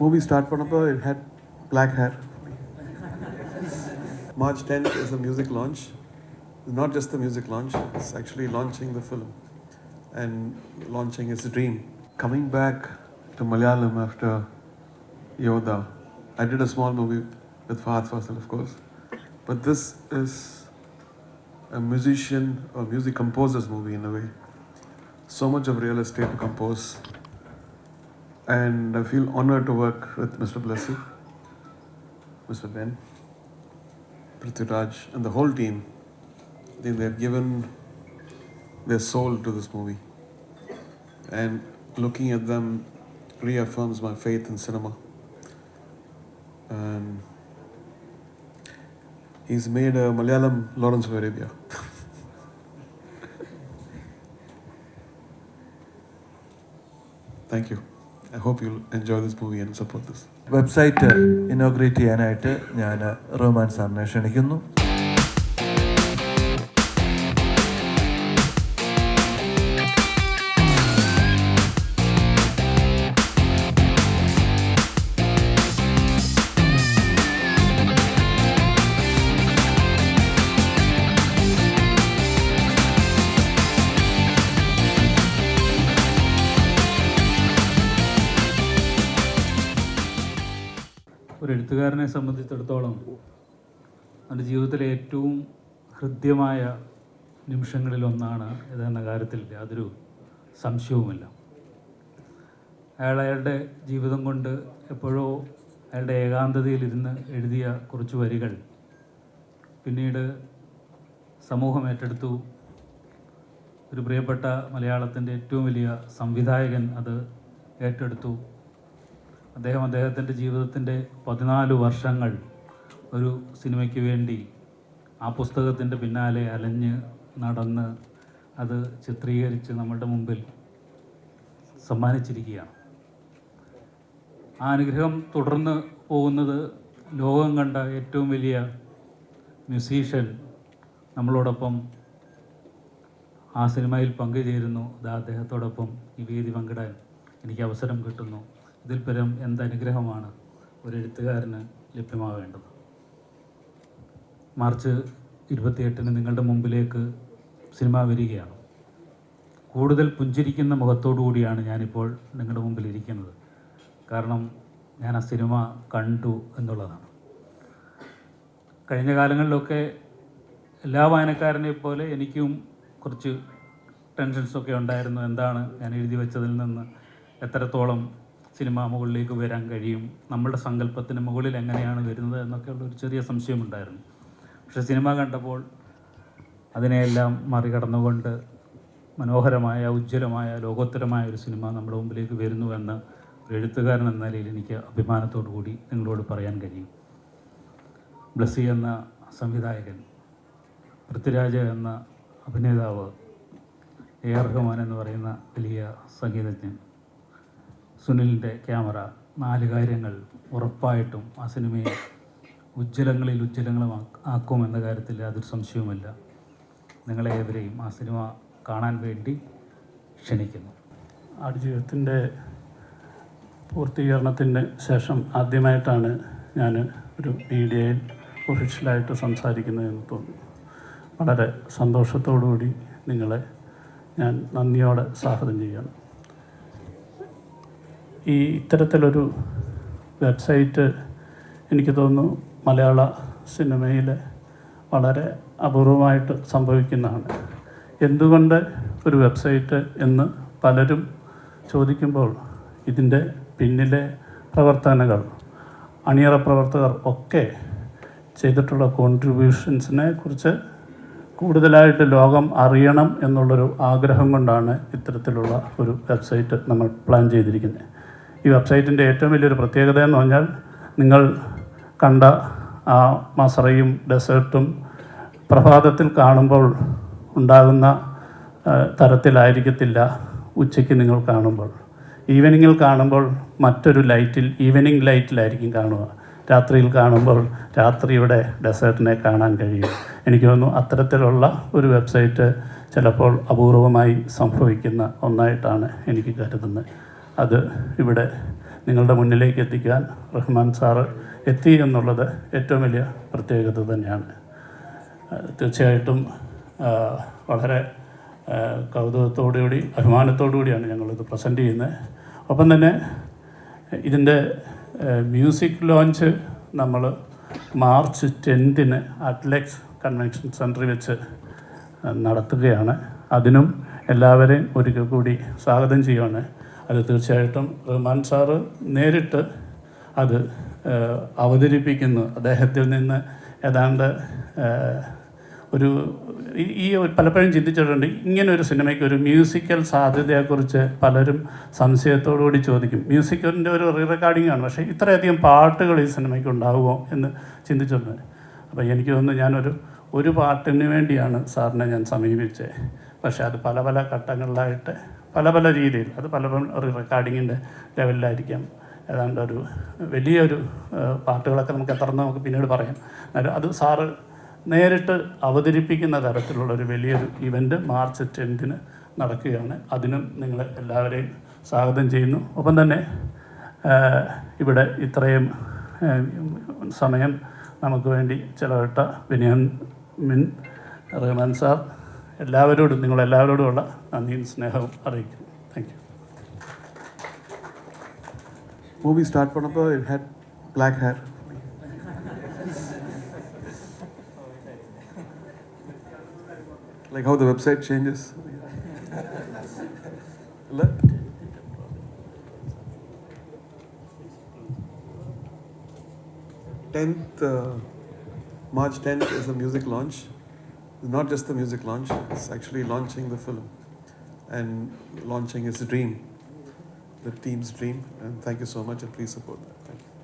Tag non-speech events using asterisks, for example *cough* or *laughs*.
Movie start பண்ணப்போ it had black hair. March 10th is the music launch. Not just the music launch, it's actually launching the film and launching its dream. Coming back to Malayalam after Yoda, I did a small movie with Fahad Fasil, of course. But this is a musician or music composer's movie in a way. So much of real estate to compose. and I feel honored to work with Mr. Blessy, Mr. Ben, Prithviraj, and the whole team. I think they've given their soul to this movie. And looking at them reaffirms my faith in cinema. He's made a Malayalam Lawrence of Arabia. *laughs* Thank you. I hope you'll enjoy this movie and support this. Website inaugurate ചെയ്യാനായിട്ട് ഞാൻ റഹ്മാൻ സാറിനെ ക്ഷണിക്കുന്നു എഴുത്തുകാരനെ സംബന്ധിച്ചിടത്തോളം അവന്റെ ജീവിതത്തിലെ ഏറ്റവും ഹൃദ്യമായ നിമിഷങ്ങളിലൊന്നാണ് ഇതെന്ന കാര്യത്തിൽ യാതൊരു സംശയവുമില്ല. അയാൾ അയാളുടെ ജീവിതം കൊണ്ട് എപ്പോഴോ അയാളുടെ ഏകാന്തതയിലിരുന്ന് എഴുതിയ കുറച്ച് വരികൾ പിന്നീട് സമൂഹം ഏറ്റെടുത്തു. ഒരു പ്രിയപ്പെട്ട മലയാളത്തിന്റെ ഏറ്റവും വലിയ സംവിധായകൻ അത് ഏറ്റെടുത്തു. അദ്ദേഹം അദ്ദേഹത്തിന്റെ ജീവിതത്തിന്റെ പതിനാല് വർഷങ്ങൾ ഒരു സിനിമയ്ക്ക് വേണ്ടി ആ പുസ്തകത്തിന്റെ പിന്നാലെ അലഞ്ഞ് നടന്ന് അത് ചിത്രീകരിച്ച് നമ്മളുടെ മുമ്പിൽ സമ്മാനിച്ചിരിക്കുകയാണ്. ആ അനുഗ്രഹം തുടർന്ന് പോകുന്നത് ലോകം കണ്ട ഏറ്റവും വലിയ മ്യൂസീഷ്യൻ നമ്മളോടൊപ്പം ആ സിനിമയിൽ പങ്കുചേരുന്നു. അത് അദ്ദേഹത്തോടൊപ്പം ഈ വേദി പങ്കിടാൻ എനിക്ക് അവസരം കിട്ടുന്നു. ഇതിൽ പരം എന്ത് അനുഗ്രഹമാണ് ഒരു എഴുത്തുകാരന് ലഭ്യമാവേണ്ടത്? മാർച്ച് ഇരുപത്തിയെട്ടിന് നിങ്ങളുടെ മുമ്പിലേക്ക് സിനിമ വരികയാണ്. കൂടുതൽ പുഞ്ചിരിക്കുന്ന മുഖത്തോടു കൂടിയാണ് ഞാനിപ്പോൾ നിങ്ങളുടെ മുമ്പിൽ ഇരിക്കുന്നത് കാരണം ഞാൻ ആ സിനിമ കണ്ടു എന്നുള്ളതാണ്. കഴിഞ്ഞ കാലങ്ങളിലൊക്കെ എല്ലാ വായനക്കാരനെ പോലെ എനിക്കും കുറച്ച് ടെൻഷൻസൊക്കെ ഉണ്ടായിരുന്നു. എന്താണ് ഞാൻ എഴുതി വെച്ചതിൽ നിന്ന് എത്രത്തോളം സിനിമ മുകളിലേക്ക് വരാൻ കഴിയും. നമ്മളുടെ സങ്കല്പത്തിന് മുകളിൽ എങ്ങനെയാണ് വരുന്നത് എന്നൊക്കെയുള്ള ഒരു ചെറിയ സംശയമുണ്ടായിരുന്നു പക്ഷെ സിനിമ കണ്ടപ്പോൾ അതിനെയെല്ലാം മറികടന്നുകൊണ്ട് മനോഹരമായ ഉജ്ജ്വലമായ ലോകോത്തരമായ ഒരു സിനിമ നമ്മുടെ മുമ്പിലേക്ക് വരുന്നുവെന്ന് ഒരു എഴുത്തുകാരൻ എന്ന നിലയിൽ എനിക്ക് അഭിമാനത്തോടു കൂടി നിങ്ങളോട് പറയാൻ കഴിയും. ബ്ലസ്സി എന്ന സംവിധായകൻ പൃഥ്വിരാജ് എന്ന അഭിനേതാവ് എ ആർ റഹ്മാൻ എന്ന് പറയുന്ന വലിയ സംഗീതജ്ഞൻ സുനിലിന്റെ ക്യാമറ നാല് കാര്യങ്ങൾ ഉറപ്പായിട്ടും ആ സിനിമയെ ഉജ്ജ്വലങ്ങളിൽ ഉജ്ജ്വലങ്ങളും ആക്കും എന്ന കാര്യത്തിൽ യാതൊരു സംശയവുമില്ല. നിങ്ങളെ ഏവരെയും ആ സിനിമ കാണാൻ വേണ്ടി ക്ഷണിക്കുന്നു. ആടുജീവിതത്തിന്റെ പൂർത്തീകരണത്തിന് ശേഷം ആദ്യമായിട്ടാണ് ഞാൻ ഒരു മീഡിയയിൽ ഒഫീഷ്യലായിട്ട് സംസാരിക്കുന്നതെന്ന് തോന്നുന്നു. വളരെ സന്തോഷത്തോടുകൂടി നിങ്ങളെ ഞാൻ നന്ദിയോടെ സ്വാഗതം ചെയ്യണം ഈ ഇത്തരത്തിലൊരു വെബ്സൈറ്റ് എനിക്ക് തോന്നുന്നു മലയാള സിനിമയിൽ വളരെ അപൂർവമായിട്ട് സംഭവിക്കുന്നതാണ്. എന്തുകൊണ്ട് ഒരു വെബ്സൈറ്റ് എന്ന് പലരും ചോദിക്കുമ്പോൾ ഇതിന്റെ പിന്നിലെ പ്രവർത്തനങ്ങൾ അണിയറ പ്രവർത്തകർ ഒക്കെ ചെയ്തിട്ടുള്ള കോൺട്രിബ്യൂഷൻസിനെ കുറിച്ച് കൂടുതലായിട്ട് ലോകം അറിയണം എന്നുള്ളൊരു ആഗ്രഹം കൊണ്ടാണ് ഇത്തരത്തിലുള്ള ഒരു വെബ്സൈറ്റ് നമ്മൾ പ്ലാൻ ചെയ്തിരിക്കുന്നത്. ഈ വെബ്സൈറ്റിന്റെ ഏറ്റവും വലിയൊരു പ്രത്യേകത എന്ന് പറഞ്ഞാൽ നിങ്ങൾ കണ്ട ആ മസറയും ഡെസേർട്ടും പ്രഭാതത്തിൽ കാണുമ്പോൾ ഉണ്ടാകുന്ന തരത്തിലായിരിക്കത്തില്ല ഉച്ചയ്ക്ക് നിങ്ങൾ കാണുമ്പോൾ. ഈവനിങ്ങിൽ കാണുമ്പോൾ മറ്റൊരു ലൈറ്റിൽ ഈവനിങ് ലൈറ്റിലായിരിക്കും കാണുക. രാത്രിയിൽ കാണുമ്പോൾ രാത്രിയുടെ ഡെസേർട്ടിനെ കാണാൻ കഴിയും. എനിക്ക് തോന്നുന്നു അത്തരത്തിലുള്ള ഒരു വെബ്സൈറ്റ് ചിലപ്പോൾ അപൂർവമായി സംഭവിക്കുന്ന ഒന്നായിട്ടാണ് എനിക്ക് കരുതുന്നത്. അത് ഇവിടെ നിങ്ങളുടെ മുന്നിലേക്ക് എത്തിക്കാൻ റഹ്മാൻ സാറ് എത്തി എന്നുള്ളത് ഏറ്റവും വലിയ പ്രത്യേകത തന്നെയാണ്. തീർച്ചയായിട്ടും വളരെ കൗതുകത്തോടുകൂടി അഭിമാനത്തോടുകൂടിയാണ് ഞങ്ങളിത് പ്രസന്റ് ചെയ്യുന്നത്. ഒപ്പം തന്നെ ഇതിന്റെ മ്യൂസിക് ലോഞ്ച് നമ്മൾ മാർച്ച് ടെൻത്തിന് അറ്റ്ലെക്സ് കൺവെൻഷൻ സെന്ററിൽ വെച്ച് നടത്തുകയാണ്. അതിനും എല്ലാവരെയും ഒരിക്കൽ കൂടി സ്വാഗതം ചെയ്യുകയാണ് അത് തീർച്ചയായിട്ടും റഹ്മാൻ സാറ് നേരിട്ട് അത് അവതരിപ്പിക്കുന്നു. അദ്ദേഹത്തിൽ നിന്ന് ഏതാണ്ട് ഒരു ഈ- പലപ്പോഴും ചിന്തിച്ചിട്ടുണ്ട് ഇങ്ങനെ ഒരു സിനിമയ്ക്ക് ഒരു മ്യൂസിക്കൽ സാധ്യതയെക്കുറിച്ച് പലരും സംശയത്തോടുകൂടി ചോദിക്കും. മ്യൂസിക്കലിന്റെ ഒരു റീ റെക്കോർഡിംഗ് ആണ് പക്ഷേ ഇത്രയധികം പാട്ടുകൾ ഈ സിനിമയ്ക്ക് ഉണ്ടാകുമോ എന്ന് ചിന്തിച്ചിട്ടുണ്ട്. അപ്പോൾ എനിക്ക് തോന്നുന്നു ഞാനൊരു ഒരു പാട്ടിന് വേണ്ടിയാണ് സാറിനെ ഞാൻ സമീപിച്ചത്. പക്ഷേ അത് പല പല ഘട്ടങ്ങളിലായിട്ട് പല പല രീതിയിൽ അത് പല റെക്കോർഡിങ്ങിന്റെ ലെവലിലായിരിക്കാം ഏതാണ്ട് ഒരു വലിയൊരു പാട്ടുകളൊക്കെ നമുക്ക് എത്ര നമുക്ക് പിന്നീട് പറയാം. അത് സാറ് നേരിട്ട് അവതരിപ്പിക്കുന്ന തരത്തിലുള്ള ഒരു വലിയൊരു ഇവന്റ് മാർച്ച് ടെൻത്തിന് നടക്കുകയാണ്. അതിനും നിങ്ങൾ എല്ലാവരെയും സ്വാഗതം ചെയ്യുന്നു. ഒപ്പം തന്നെ ഇവിടെ ഇത്രയും സമയം നമുക്ക് വേണ്ടി ചിലവിട്ട ബിനിയൻ മിൻ റഹ്മാൻ സാർ എല്ലാവരോടും നിങ്ങളെല്ലാവരോടുമുള്ള നന്ദിയും സ്നേഹവും അറിയിക്കുന്നു thank you movie start പണപ്പോൾ it had black hair like how the website changes അല്ല tenth March tenth is a music launch not just the music launch; it's actually launching the film and launching its dream, the team's dream. And thank you so much, and please support that. Thank you.